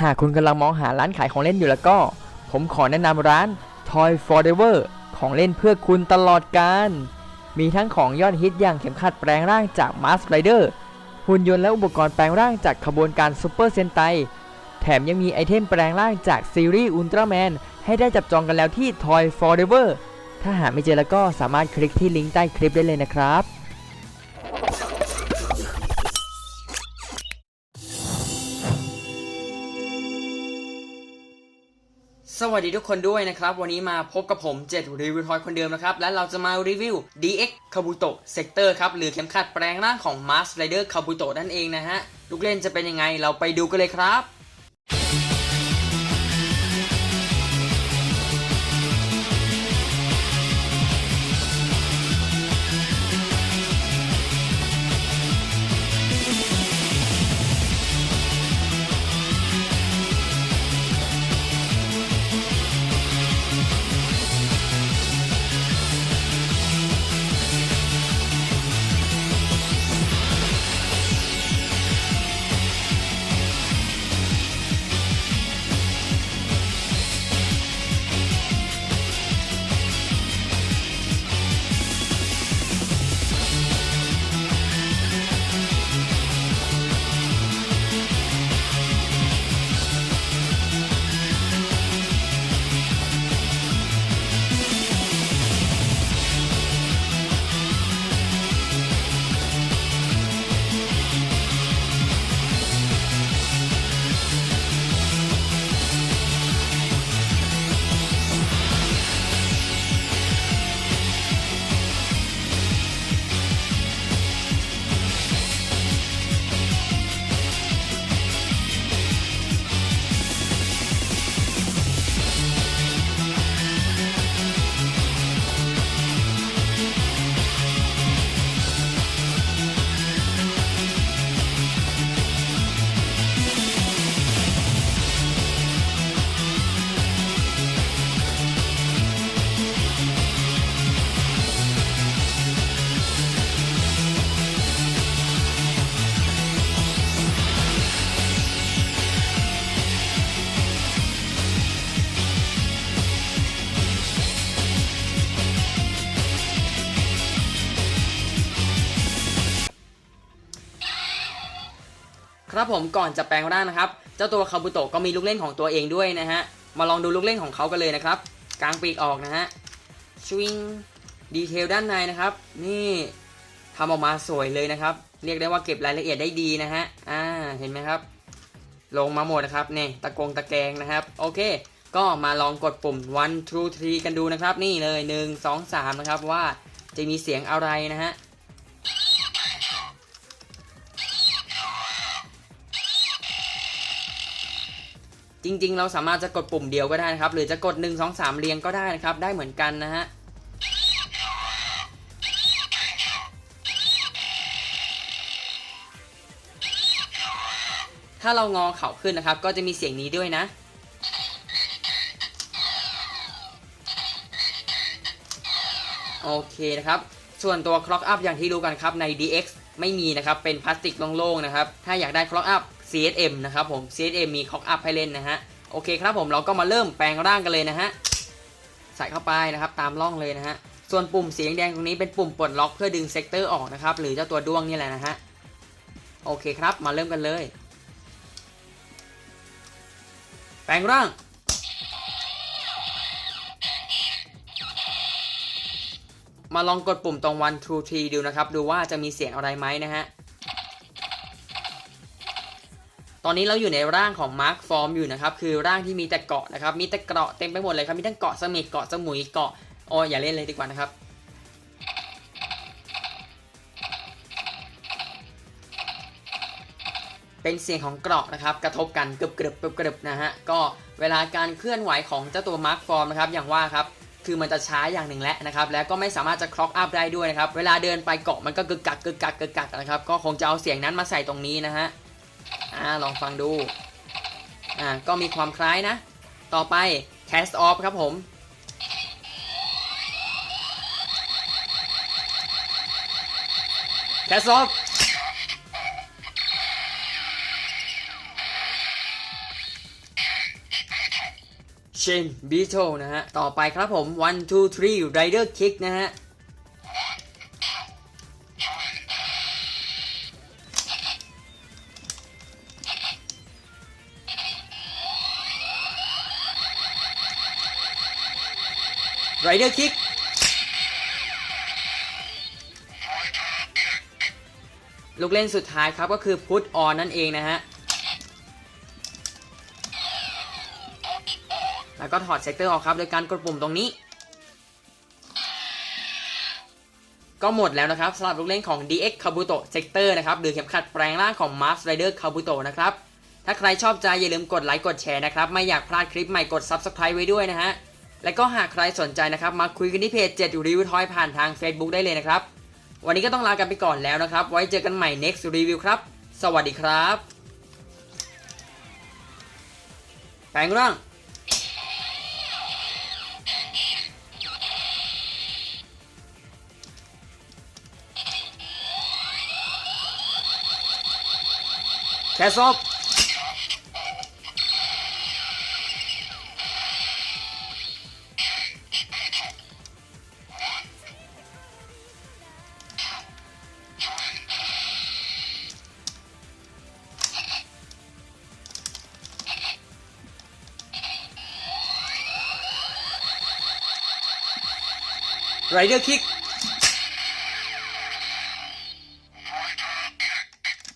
หากคุณกำลังมองหาร้านขายของเล่นอยู่แล้วก็ ผมขอแนะนำร้าน Toy Forever ของเล่นเพื่อคุณตลอดการ มีทั้งของยอดฮิตอย่างเข็มขัดแปลงร่างจาก Mars Rider หุ่นยนต์และอุปกรณ์แปลงร่างจากขบวนการซูเปอร์เซนไต แถมยังมีไอเทมแปลงร่างจากซีรีส์อุลตร้าแมนให้ได้จับจองกันแล้วที่ Toy Forever ถ้าหาไม่เจอแล้วก็สามารถคลิกที่ลิงก์ใต้คลิปได้เลยนะครับ วัสดีทุกคนด้วยนะครับ วันนี้มาพบกับผมเจ็ดรีวิวทอยคนเดิมนะครับ และเราจะมารีวิว DX Kabuto Sector ครับหรือเข็มขัดแปลงร่างของ Mars Rider Kabuto นั่นเองนะฮะ ลูกเล่นจะเป็นยังไงเราไปดูกันเลยครับ ครับผมก่อนจะแปลงร่างนะครับ เจ้าตัวคาบุโตะก็มีลูกเล่นของตัวเองด้วยนะฮะ มาลองดูลูกเล่นของเขากันเลยนะครับ กลางปีกออกนะฮะชวิงดีเทลด้านในนะครับ นี่ทำออกมาสวยเลยนะครับ เรียกได้ว่าเก็บรายละเอียดได้ดีนะฮะ อ่า เห็นไหมครับ ลงมาหมดนะครับเนี่ยตะกงตะแกงนะครับ โอเค ก็มาลองกดปุ่ม one two three กันดูนะครับ นี่เลย 1 2 3 นะครับว่าจะมีเสียงอะไรนะฮะ จริง ๆ เราสามารถจะกดปุ่มเดียวก็ได้นะครับ หรือจะกด 1 2 3 เรียงก็ได้นะครับ ได้เหมือนกันนะฮะถ้าเรางอเข่าขึ้นนะครับ ก็จะมีเสียงนี้ด้วยนะ โอเคนะครับ ส่วนตัว Clock Up อย่างที่รู้กันครับใน DX ไม่มีนะครับ เป็นพลาสติกโล่งๆนะครับ ถ้าอยากได้ Clock Up CSM นะครับผม CSM มี Clock Up ให้เล่นนะฮะ โอเคครับผมเราก็มาเริ่มแปลงร่างกันเลยนะฮะ ใส่เข้าไปนะครับตามร่องเลยนะฮะ ส่วนปุ่มสีแดงตรงนี้เป็นปุ่มปลดล็อกเพื่อดึงเซกเตอร์ออกนะครับ หรือเจ้าตัวด้วงนี่แหละนะฮะ โอเคครับมาเริ่มกันเลย แปลงร่างมาลองกดปุ่มตรง one two three ดูนะครับ ดูว่าจะมีเสียงอะไรไหมนะฮะ ตอนนี้เราอยู่ในร่างของ Mark Form อยู่นะครับคือร่างที่มีแต่เกาะนะครับมีแต่เกาะเต็มไปหมดเลยครับมีทั้งเกาะเสม็ดเกาะสมุยเกาะโอ้อย่าเล่นเลยดีกว่านะครับเป็นเสียงของเกราะนะครับกระทบกันกรึบกรึบกรึบกรึบนะฮะก็เวลาการเคลื่อนไหวของเจ้าตัว Mark Form นะครับอย่างว่าครับคือมันจะช้าอย่างหนึ่งแล้วนะครับแล้วก็ไม่สามารถจะคล็อกอัพได้ด้วยนะครับเวลาเดินไปเกาะมันก็กึกกักกึกกักกึกกักนะครับก็คงจะเอาเสียงนั้นมาใส่ตรงนี้นะฮะ อ่าลองฟังดู อ่าก็มีความคล้ายนะ ต่อไป cast off ครับผม cast off เชนบีโ e นะฮะ ต่อไปครับผม one two three rider kick นะฮะ rider kick ลูกเล่นสุดท้ายครับก็คือ put on นั่นเองนะฮะ แล้วก็ถอดเซกเตอร์ออกครับ โดยการกดปุ่มตรงนี้ ก็หมดแล้วนะครับสำหรับลูกเล่นของ DX Kabuto Sector นะครับ หรือเข็มขัดแปลงร่างของ Mars Rider Kabuto นะครับ ถ้าใครชอบใจอย่าลืมกดไลค์กดแชร์นะครับ ไม่อยากพลาดคลิปใหม่กด Subscribe ไว้ด้วยนะฮะ และก็หากใครสนใจนะครับ มาคุยกันที่เพจ7รีวิวทอยผ่านทาง Facebook ได้เลยนะครับ วันนี้ก็ต้องลากันไปก่อนแล้วนะครับ ไว้เจอกันใหม่ next review ครับ สวัสดีครับแปลงร่างแคสซอฟ Rider kick.